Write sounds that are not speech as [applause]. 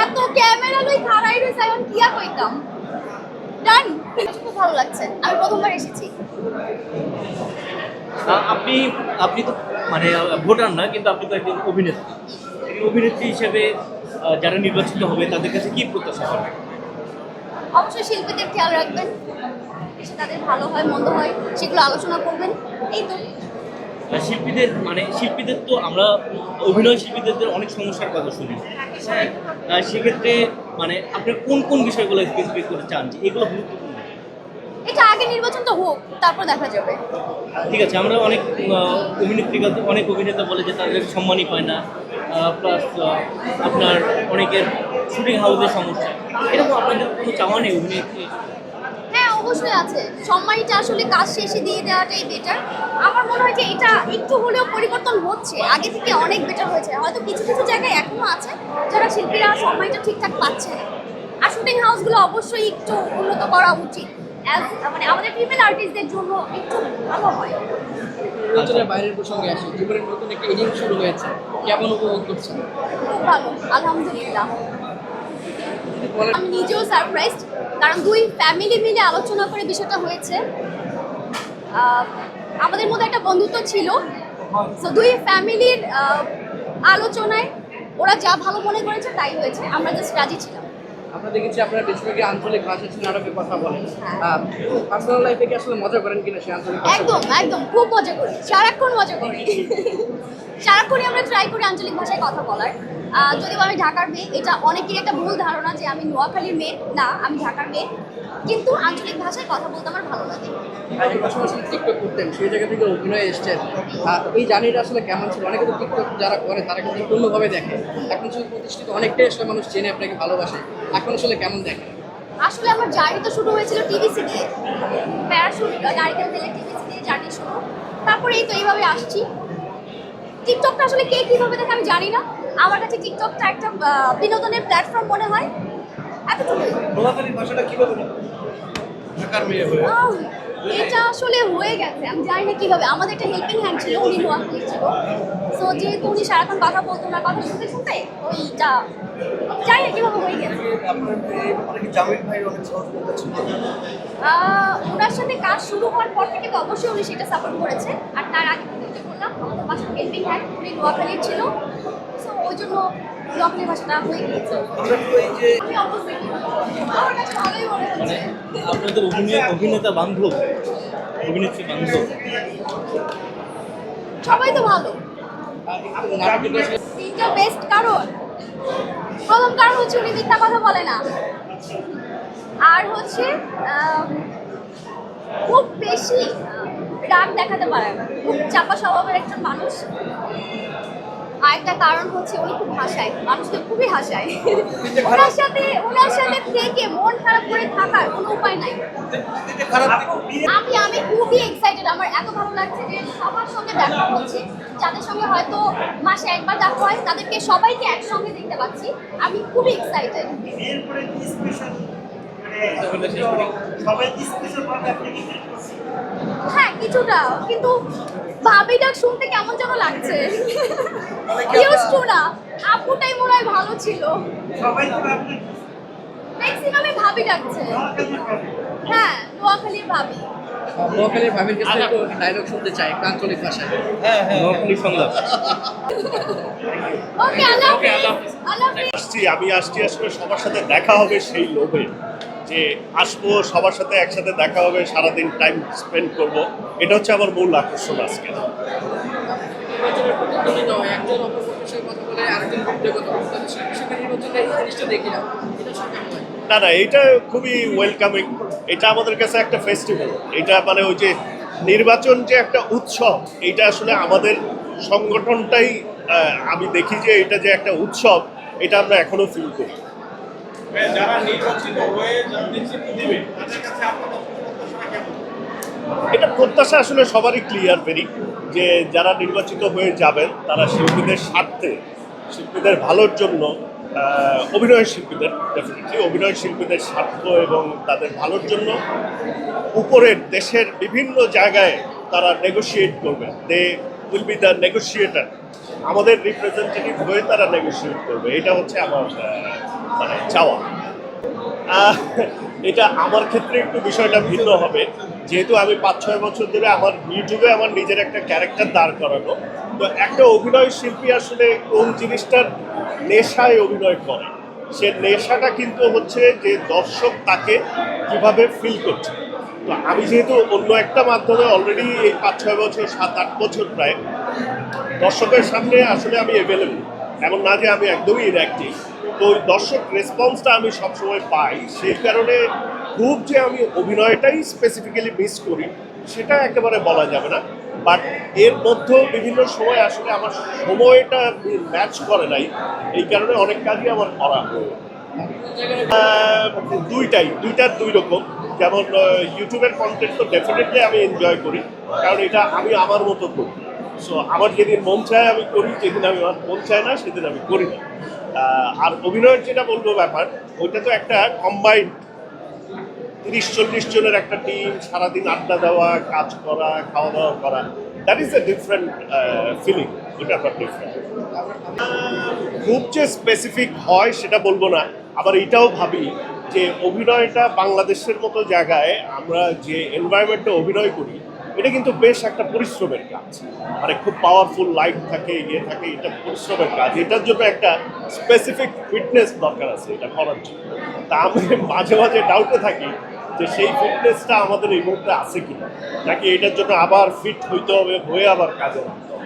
এত ক্যামেরা লই খাড়াই রইছে এখন কিয়া কইতাম? ডান খুব ভালো লাগছে। আমি প্রথমবার এসেছি। আপনি আপনি তো মানে ভোটার না কিন্তু আপনি তো একজন অভিনেত্রী অভিনেত্রী হিসেবে যারা নির্বাচিত হবে তাদের কাছে কি প্রত্যাশা করবেন? অবশ্যই শিল্পীদের খেয়াল রাখবেন। তাদের ভালো হয় মন্দ হয় সেগুলো আলোচনা করবেন। এই তো। শিল্পীদের মানে শিল্পীদের তো আমরা অভিনয় শিল্পীদের অনেক সমস্যার কথা শুনি। হ্যাঁ সেক্ষেত্রে মানে আপনি কোন কোন বিষয়গুলো স্পেসিফিক করে চান যে এগুলো গুরুত্বপূর্ণ? এটা আগে নির্বাচন তো হোক তারপর দেখা যাবে। ঠিক আছে আমরা অনেক অভিনেত্রী অনেক অভিনেতা বলে যে তাদের সম্মানই পায় না। প্লাস আপনার অনেকের শুটিং হাউসের সমস্যা। এরকম আপনাদের কোনো চাওয়া নেই অভিনেত্রী অবশ্যই আছে। সম্মানটা আসলে কাজ শেষে দিয়ে দেওয়াটাই বেটার আমার মনে হয় যে এটা একটু হলেও পরিবর্তন হচ্ছে। আগে থেকে অনেক বেটার হয়েছে। হয়তো কিছু কিছু জায়গায় এখনও আছে যারা শিল্পীরা সম্মানটা ঠিকঠাক পাচ্ছে না। আর শুটিং হাউসগুলো অবশ্যই একটু উন্নত করা উচিত। মানে আমাদের ফিমেল আর্টিস্টদের জন্য একটু ভালো হয়। নির্বাচনের বাইরের প্রসঙ্গে আসি। জীবনের নতুন একটা ইনিংস শুরু হয়েছে। কেমন উপভোগ করছেন? খুব ভালো। আলহামদুলিল্লাহ। আমি নিজেও সারপ্রাইজ কারণ দুই ফ্যামিলি মিলে আলোচনা করে বিষয়টা হয়েছে। আমাদের মধ্যে একটা বন্ধুত্ব ছিল। তো দুই ফ্যামিলির আলোচনায় ওরা যা ভালো মনে করেছে তাই হয়েছে। আমরা জাস্ট রাজি ছিলাম। আমরা দেখেছি আপনারা বেশিরভাগই আঞ্চলিক ভাষা নাটকে কথা বলেন। হ্যাঁ। পার্সোনাল লাইফে কি আসলে মজা করেন কিনা সে আঞ্চলিক একদম একদম খুব মজা করি। সারাক্ষণ মজা করি। [laughs] সারাক্ষণই আমরা ট্রাই করি আঞ্চলিক ভাষায় কথা বলার। যদিও আমি ঢাকার মেয়ে এটা অনেকেরই একটা ভুল ধারণা যে আমি নোয়াখালীর মেয়ে। না আমি ঢাকার মেয়ে। কিন্তু আঞ্চলিক ভাষায় কথা বলতে আমার ভালো লাগে। টিকটক করতেন সেই জায়গা থেকে অভিনয়ে এসছেন। আর এই জার্নিটা আসলে কেমন ছিল? অনেকে তো টিকটক যারা করে তারা কিন্তু একটু অন্যভাবে দেখে। এখন আসলে প্রতিষ্ঠিত অনেকটাই আসলে মানুষ চেনে আপনাকে ভালোবাসে। এখন আসলে কেমন দেখে? আসলে আমার জার্নি তো শুরু হয়েছিল টিভিসি দিয়ে প্যারাশুট নারিকেল তেলের টিভিসি দিয়ে জার্নি শুরু। তারপরে এই তো এইভাবে আসছি। টিকটকটা আসলে কে কীভাবে দেখে আমি জানি না। আমার কাছে টিকটকটা একটা বিনোদনের প্ল্যাটফর্ম মনে হয়। এতটুকুই। ভাষাটা কীভাবে ঢাকার মেয়ে হয়ে। এটা আসলে হয়ে গেছে। আমি জানি না কীভাবে। আমাদের একটা হেল্পিং হ্যান্ড ছিল উনি নোয়াখালী ছিল সো যেহেতু উনি সারাক্ষণ কথা বলতো না কথা শুনতে শুনতে ওইটা জানি না কীভাবে হয়ে গেছে। আহ, ওনার সাথে কাজ শুরু হওয়ার পর থেকে তো অবশ্যই উনি সেটা সাপোর্ট করেছে। আর তার আগে যেটা বললাম আমাদের পাশে হেল্পিং হ্যান্ড উনি নোয়াখালীর ছিল। ওই জন্য নোয়াখালী ভাষাটা হয়ে গিয়েছে। আমরা কাছে ভালোই মনে হচ্ছে। আপনাদের অভিনেতা বান্ধব। অভিনেত্রী বান্ধব। সবাই তো ভালো। তিনটা বেস্ট কারণ। প্রথম কারণ হচ্ছে উনি মিথ্যা কথা বলে না। আর হচ্ছে খুব বেশি রাগ দেখাতে পারে না। খুব চাপা স্বভাবের একজন মানুষ। আর একটা কারণ হচ্ছে উনি খুব হাসায় মানুষকে খুবই হাসায়। ওনার সাথে ওনার সাথে থেকে মন খারাপ করে থাকার কোনো উপায় নাই। আমি আমি খুবই এক্সাইটেড আমার এত ভালো লাগছে যে সবার সঙ্গে দেখা হচ্ছে। যাদের সঙ্গে হয়তো মাসে একবার দেখা হয় তাদেরকে সবাইকে একসঙ্গে দেখতে পাচ্ছি। আমি খুবই এক্সাইটেড মানে সবাই হ্যাঁ কিছুটা কিন্তু ভাবি ডাক শুনতে কেমন যেন লাগছে। ইউজ টু না আপুটাই মনে হয় ভালো ছিল। সবাই তো আপনি ম্যাক্সিমামে ভাবি ডাকছে। হ্যাঁ নোয়াখালীর ভাবি। নোয়াখালীর ভাবির কাছে একটু ডায়লগ শুনতে চাই একটা আঞ্চলিক ভাষায়। হ্যাঁ হ্যাঁ। নোয়াখালী সংলাপ ওকে আল্লাহ হাফিজ আল্লাহ হাফিজ। আসছি আমি আসছি আসলে সবার সাথে দেখা হবে সেই লোভে। যে আসব, সবার সাথে একসাথে দেখা হবে, সারাদিন টাইম স্পেন্ড করব। এটা হচ্ছে আমার মূল আকর্ষণ আজকে। না না, এটা খুবই ওয়েলকামিং এটা আমাদের কাছে একটা ফেস্টিভ্যাল এটা মানে ওই যে নির্বাচন যে একটা উৎসব, এটা আসলে আমাদের সংগঠনটাই আমি দেখি যে এটা যে একটা উৎসব, এটা আমরা এখনও ফিল করি। এটা প্রত্যাশা আসলে সবারই ক্লিয়ার ভেরি যে যারা নির্বাচিত হয়ে যাবেন, তারা শিল্পীদের স্বার্থে, শিল্পীদের ভালোর জন্য অভিনয় শিল্পীদের ডেফিনেটলি অভিনয় শিল্পীদের স্বার্থ এবং তাদের ভালোর জন্য উপরের দেশের বিভিন্ন জায়গায় তারা নেগোশিয়েট করবে। They will be the negotiator আমাদের রিপ্রেজেন্টেটিভ হয়ে তারা নেগোসিয়েট করবে। এটা হচ্ছে আমার মানে চাওয়া। এটা আমার ক্ষেত্রে একটু বিষয়টা ভিন্ন হবে। যেহেতু আমি পাঁচ, ছয় বছর ধরে আমার ইউটিউবে আমার নিজের একটা ক্যারেক্টার দাঁড় করানো। তো একটা অভিনয় শিল্পী আসলে কোন জিনিসটার নেশায় অভিনয় করে? সে নেশাটা কিন্তু হচ্ছে যে দর্শক তাকে কীভাবে ফিল করছে। তো আমি যেহেতু অন্য একটা মাধ্যমে অলরেডি এই পাঁচ, ছয় বছর, সাত, আট বছর প্রায় দর্শকের সামনে আসলে আমি অ্যাভেলেবল এমন না যে আমি একদমই ইনঅ্যাক্টিভ তো ওই দর্শক রেসপন্সটা আমি সবসময় পাই। সেই কারণে খুব যে আমি অভিনয়টাই স্পেসিফিক্যালি মিস করি, সেটা একেবারে বলা যাবে না। বাট এর মধ্যেও বিভিন্ন সময় আসলে আমার সময়টা ম্যাচ করে নাই। এই কারণে অনেক কাজই আমার করা দুইটাই, দুইটার দুই রকম। যেমন ইউটিউবের কন্টেন্ট তো ডেফিনেটলি আমি এনজয় করি। কারণ এটা আমি আমার মতো করি। সো আমার যেদিন মন চায় আমি করি, যেদিন আমি আমার মন চায় না, সেদিন আমি করি না। আর অভিনয়ের যেটা বলব ব্যাপার, ওইটা তো একটা কম্বাইন্ড তিরিশ, চল্লিশ জনের একটা টিম সারাদিন আড্ডা দেওয়া, কাজ করা খাওয়া দাওয়া করা that is a different feeling ওটা আবার ডিফারেন্ট খুব যে স্পেসিফিক হয় সেটা বলব না, আবার এটাও ভাবি যে অভিনয়টা বাংলাদেশের মতো জায়গায় আমরা যে এনভায়রনমেন্টে অভিনয় করি এটা কিন্তু বেশ একটা পরিশ্রমের কাজ। মানে খুব পাওয়ারফুল লাইট থাকে ইয়ে থাকে, এটা পরিশ্রমের কাজ। এটার জন্য একটা স্পেসিফিক ফিটনেস দরকার আছে এটা করার জন্য। তা আমি মাঝে মাঝে ডাউটে থাকি যে সেই ফিটনেসটা আমাদের এই মুহূর্তে আছে কিনা। নাকি এটার জন্য আবার ফিট হইতে হবে, হয়ে আবার কাজে লাগতে হবে।